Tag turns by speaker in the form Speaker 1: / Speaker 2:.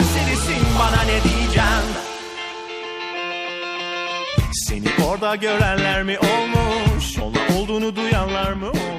Speaker 1: Desin bana ne diyeceğim seni orada görenler mi olmuş? Ona olduğunu duyanlar mı olmuş?